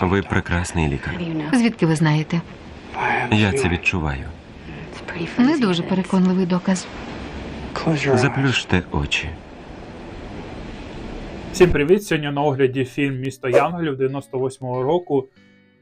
Ви прекрасний лікар. Звідки ви знаєте? Я це відчуваю. Не дуже переконливий доказ. Заплющте очі. Всім привіт! Сьогодні на огляді фільм Місто Янголів 98-го року.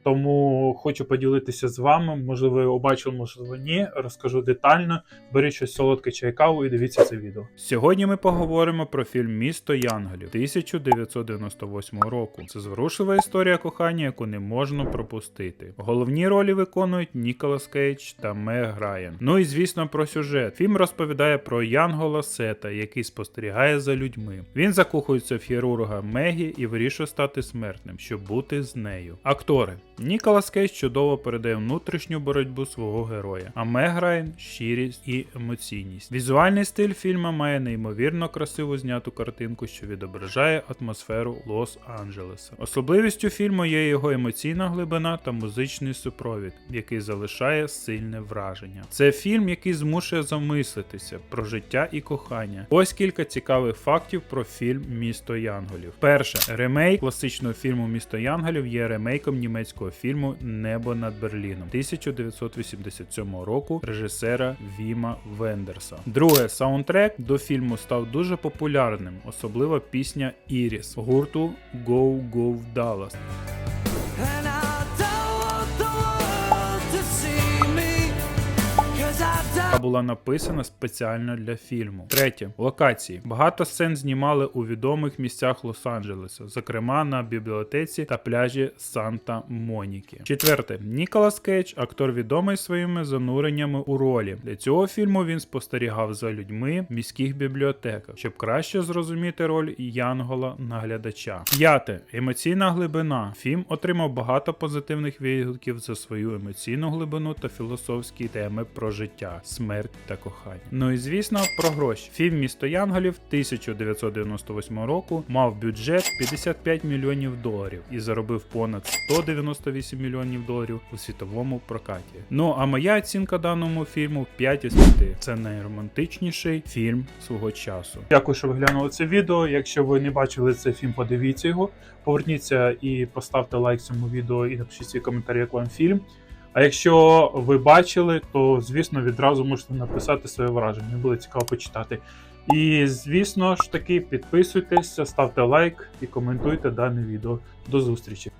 Тому хочу поділитися з вами. Можливо, ви побачили, можливо, ні. Розкажу детально. Беріть щось солодке чай каву і дивіться це відео. Сьогодні ми поговоримо про фільм Місто Янголів 1998 року. Це зворушлива історія кохання, яку не можна пропустити. Головні ролі виконують Ніколас Кейдж та Мег Райан. Ну і звісно про сюжет. Фільм розповідає про Янгола Сета, який спостерігає за людьми. Він закохується в хірурга Мегі і вирішує стати смертним, щоб бути з нею. Актори. Ніколас Кейдж чудово передає внутрішню боротьбу свого героя, а Мег Райан – щирість і емоційність. Візуальний стиль фільму має неймовірно красиву зняту картинку, що відображає атмосферу Лос-Анджелеса. Особливістю фільму є його емоційна глибина та музичний супровід, який залишає сильне враження. Це фільм, який змушує замислитися про життя і кохання. Ось кілька цікавих фактів про фільм Місто Янголів. Перше, ремейк класичного фільму Місто Янголів є ремейком німецького фільму Небо над Берліном 1987 року режисера Віма Вендерса. Друге, саундтрек до фільму став дуже популярним, особливо пісня Іріс гурту Go Go Dallas. Була написана спеціально для фільму. Третє локації. Багато сцен знімали у відомих місцях Лос-Анджелеса, зокрема на бібліотеці та пляжі Санта Моніки. Четверте, Ніколас Кейдж, актор відомий своїми зануреннями у ролі. Для цього фільму він спостерігав за людьми в міських бібліотеках, щоб краще зрозуміти роль Янгола наглядача. П'яте емоційна глибина. Фільм отримав багато позитивних відгуків за свою емоційну глибину та філософські теми про життя, смерть та кохання. Ну і звісно, про гроші. Фільм Місто Янголів 1998 року мав бюджет 55 мільйонів доларів і заробив понад 198 мільйонів доларів у світовому прокаті. Ну а моя оцінка даному фільму 5 із 5. Це найромантичніший фільм свого часу. Дякую, що ви глянули це відео. Якщо ви не бачили цей фільм, подивіться його. Поверніться і поставте лайк цьому відео і напишіть свій коментар, як вам фільм. А якщо ви бачили, то звісно відразу можете написати своє враження. Мені буде цікаво почитати. І звісно ж таки підписуйтесь, ставте лайк і коментуйте дане відео. До зустрічі!